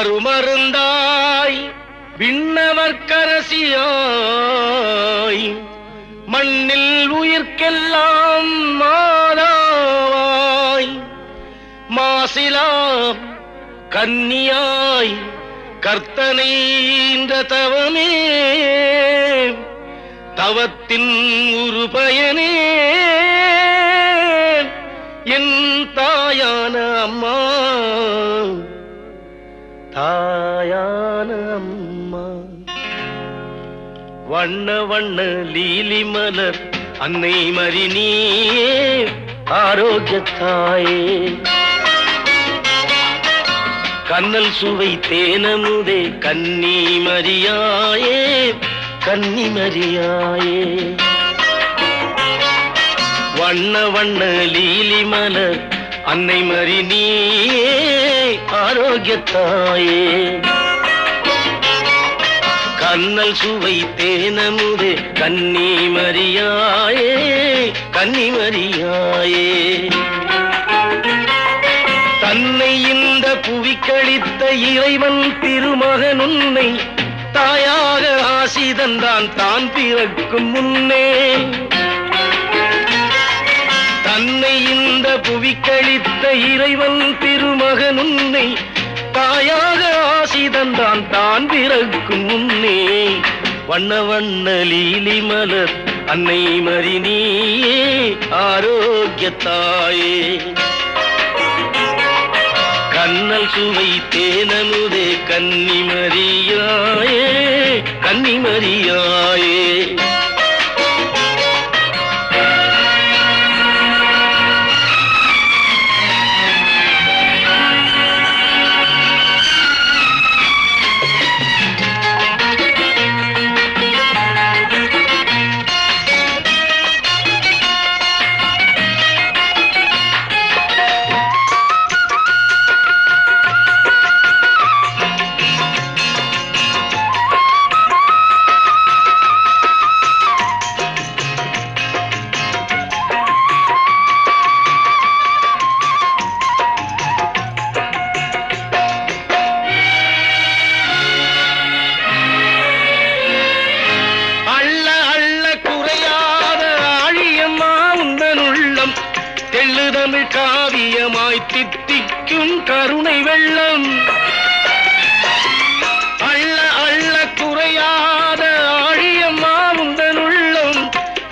அருமருந்தாய் விண்ணவர்க்கரசியாய் மண்ணில் உயிர்க்கெல்லாம் மாதாவாய் மாசிலாம் கன்னியாய் கர்த்தனை தவமே தவத்தின் ஒரு பயனே என் தாயான அம்மா. தாயான அம்மா வண்ண வண்ண லீலி மலர் அன்னை மறி நீயே ஆரோக்கியத்தாயே கண்ணல் சுவை தேனமுதே கன்னி மரியாயே அன்னை மறி நீ ஆரோக்கியத்தாயே. கண்ணல் சுவை தேனமுதே கன்னி மரியாயே கன்னி மரியாயே. தன்னை இந்த புவிக்கழித்த இறைவன் திருமகன் உன்னை தாயாக ஆசி தந்தான் தான் பிறக்கும் முன்னே. உன்னை இந்த புவிக்களித்த இறைவன் திருமகன் உன்னை தாயாக ஆசி தந்தான் தான் பிறக்கும் உன்னே வண்ண வண்ண லீலி மலர் அன்னை மறினியே ஆரோக்கிய தாயே கண்ணல் சுவை தேனமுதே கன்னிமரியாயே கன்னிமரியாயே தெள்ளுதமிழ் தித்திக்கும் கருணை வெள்ளம். அள்ள அள்ள குறையாத ஆழியம்மா உந்தன்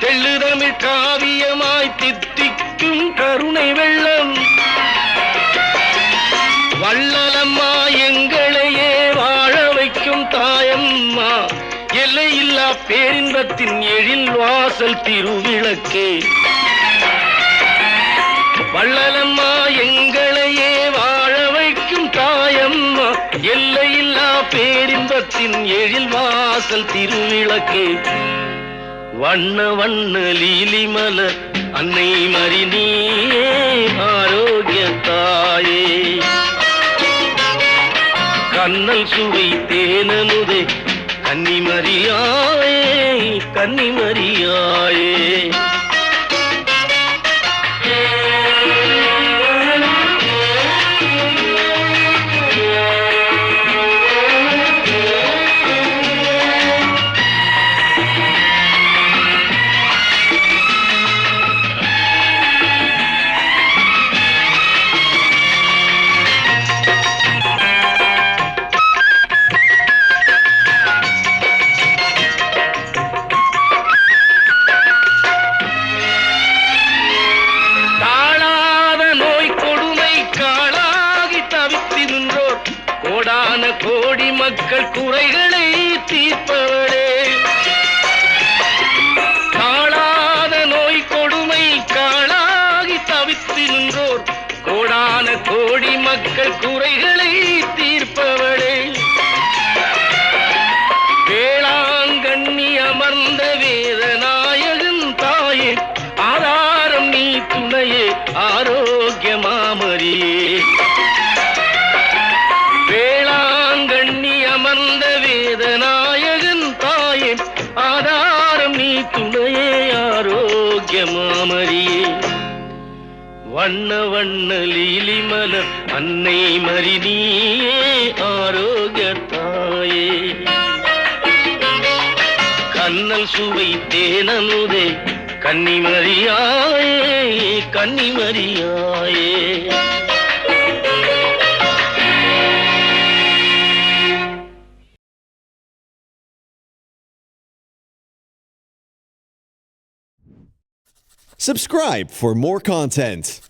தெள்ளுதமிழ் காவியமாய் தித்திக்கும் கருணை வெள்ளம். வள்ளலம்மா எங்களையே வாழ வைக்கும் தாயம்மா. எல்லையில்லா பேரின்பத்தின் எழில் வாசல் திருவிளக்கே. வள்ளல பேரின்பத்தின் எழில் வாசல் திருவிளக்கு. வண்ண வண்ண லீலி அன்னை மறினியே ஆரோக்கிய தாயே. கண்ணல் சுவை தேனனுதே கன்னிமரியாயே கன்னிமரியாயே. கோடி மக்கள் குறைகளை தீர்ப்பவளே. வண்ண வண்ண லீலி மலர் அன்னை மறி நீயே ஆரோக்கிய தாயே கண்ணல் சுவை தேனமுதே கன்னிமரியாயே கன்னிமரியாயே Subscribe for more content.